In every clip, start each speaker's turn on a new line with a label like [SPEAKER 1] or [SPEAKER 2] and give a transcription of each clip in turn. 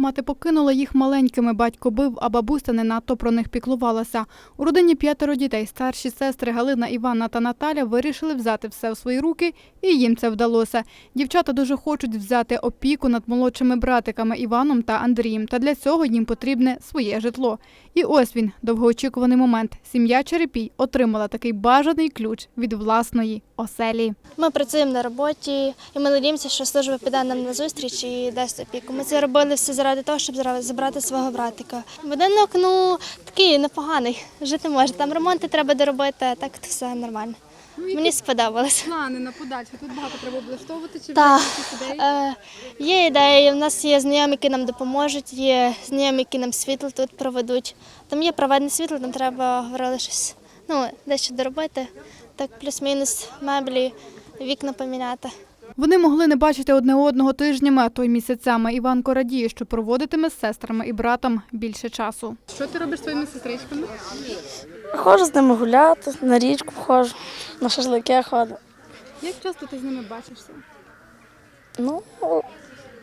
[SPEAKER 1] Мати покинула їх маленькими, батько бив, а бабуся не надто про них піклувалася. У родині п'ятеро дітей. Старші сестри Галина, Іванна та Наталя вирішили взяти все в свої руки, і їм це вдалося. Дівчата дуже хочуть взяти опіку над молодшими братиками Іваном та Андрієм. Та для цього їм потрібне своє житло. І ось він, довгоочікуваний момент. Сім'я Черепій отримала такий бажаний ключ від власної оселі.
[SPEAKER 2] Ми працюємо на роботі, і ми надіємося, що служба піде нам на зустріч і дасть опіку. Ми це робили все заради того, щоб забрати свого братика. Будинок ну такий непоганий, жити може. Там ремонти треба доробити, а так все нормально. Мені сподобалось.
[SPEAKER 1] Плани на подальше. Тут багато треба облаштовувати чи
[SPEAKER 2] Так, е, є ідеї. У нас є знайомі, які нам допоможуть, є знайомі, які нам світло тут проведуть. Там є проведне світло, там треба говорили щось. Ну, дещо доробити. Так, плюс-мінус меблі, вікна поміняти.
[SPEAKER 1] Вони могли не бачити одне одного тижнями, а то й місяцями. Іванко радіє, що проводитиме з сестрами і братом більше часу. Що ти робиш своїми сестричками?
[SPEAKER 3] Ходжу з ними гуляти, на річку ходжу, на шашлики ходжу.
[SPEAKER 1] Як часто ти з ними бачишся?
[SPEAKER 3] Ну,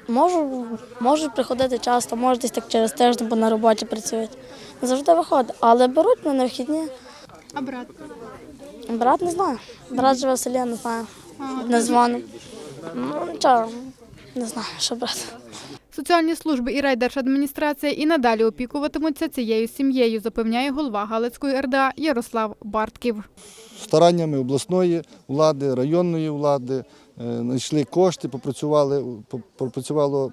[SPEAKER 3] можу, можу приходити часто, може десь так через тиждень, бо на роботі працюють. Не завжди виходить, але беруть мене на вихідні.
[SPEAKER 1] А брат?
[SPEAKER 3] Брат не знаю. Брат живе в селі, не знаю. Не дзвонив. Ну, нічого, не знаю, що брати.
[SPEAKER 1] Соціальні служби і райдержадміністрація і надалі опікуватимуться цією сім'єю, запевняє голова Галицької РДА Ярослав Бартків.
[SPEAKER 4] стараннями обласної влади, районної влади е, знайшли кошти, попрацювали, попрацювало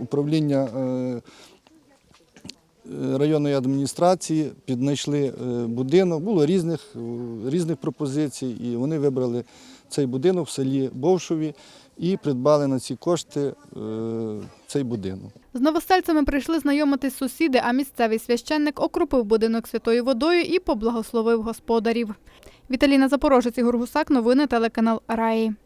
[SPEAKER 4] управління е, е, районної адміністрації, піднайшли е, будинок. Було різних, е, різних пропозицій, і вони вибрали цей будинок в селі Бовшові і придбали на ці кошти е, цей будинок.
[SPEAKER 1] З новостельцями прийшли знайомитись сусіди, а місцевий священник окропив будинок святою водою і поблагословив господарів. Віталіна Запорожець, Ігор Гусак, новини телеканал Раї.